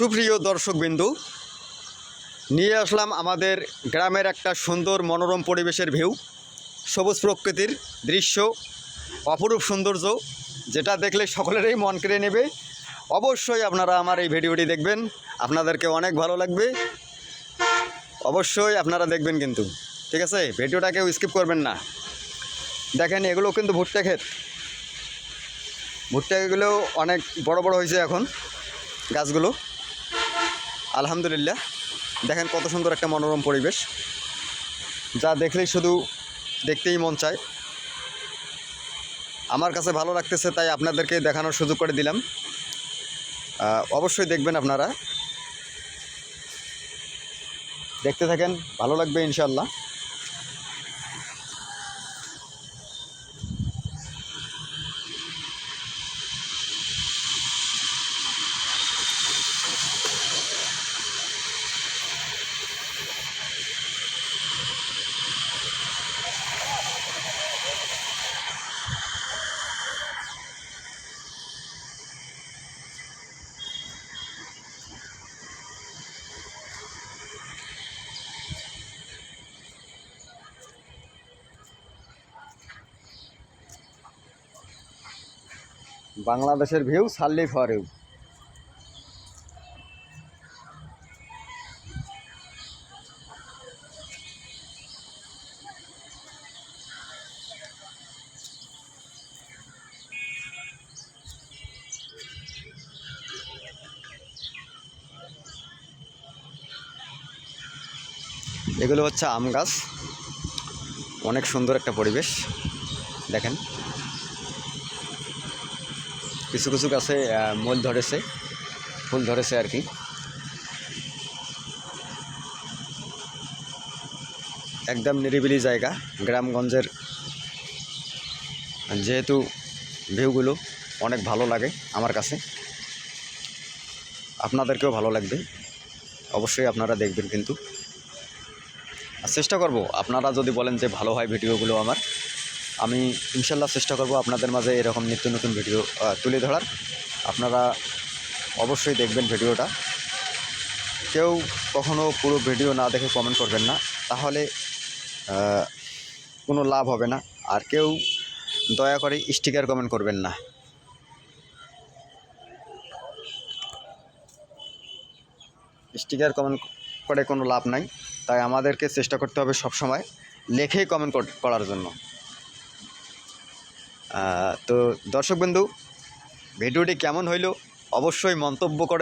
সুপ্রিয় দর্শকবিন্দু, নিয়ে আসলাম আমাদের গ্রামের একটা সুন্দর মনোরম পরিবেশের ভিউ, সবুজ প্রকৃতির দৃশ্য, অপরূপ সৌন্দর্য, যেটা দেখলে সকলেরই মন কেড়ে নেবে। অবশ্যই আপনারা আমার এই ভিডিওটি দেখবেন, আপনাদেরকে অনেক ভালো লাগবে। অবশ্যই আপনারা দেখবেন কিন্তু, ঠিক আছে? ভিডিওটা কেউ স্কিপ করবেন না। দেখেন, এগুলো কিন্তু ভুট্টা ক্ষেত। ভুট্টাগুলো অনেক বড় বড় হয়েছে এখন, গাছগুলো। আলহামদুলিল্লাহ। দেখেন কত সুন্দর একটা মনোরম পরিবেশ। যা দেখলেই শুধু দেখতেই মন চায়। আমার কাছে ভালো লাগতেছে, তাই আপনাদেরকে দেখানোর সুযোগ করে দিলাম। অবশ্যই দেখবেন আপনারা। দেখতে থাকেন, ভালো লাগবে ইনশাল্লাহ বাংলাদেশের ভিউ সাল্লি ফরেও এগুলো হচ্ছে আম গাছ। অনেক সুন্দর একটা পরিবেশ। দেখেন। কিছু কিছু গাছে মূল ধরেছে। ফুল ধরেছে আর কি। একদম নিরিবিলি জায়গা, গ্রামগঞ্জের। যেহেতু ভিউগুলো অনেক ভালো লাগে আমার কাছে, আপনাদেরকেও ভালো লাগবে। অবশ্যই আপনারা দেখবেন কিন্তু। চেষ্টা করব, আপনারা যদি বলেন যে ভালো হয় ভিডিওগুলো আমার আমি ইনশাল্লাহ চেষ্টা করব আপনাদের মাঝে এরকম নিত্য নতুন ভিডিও তুলে ধরার। আপনারা অবশ্যই দেখবেন ভিডিওটা। কেউ কখনো পুরো ভিডিও না দেখে কমেন্ট করবেন না, তাহলে কোনো লাভ হবে না। আর কেউ দয়া করে স্টিকার কমেন্ট করবেন না। স্টিকার কমেন্ট করে কোনো লাভ নাই। তাই আমাদেরকে চেষ্টা করতে হবে সব সময় লেখেই কমেন্ট করার জন্য। তো দর্শকবন্ধু ভিডিওটি কেমন হইল? অবশ্যই মন্তব্য করে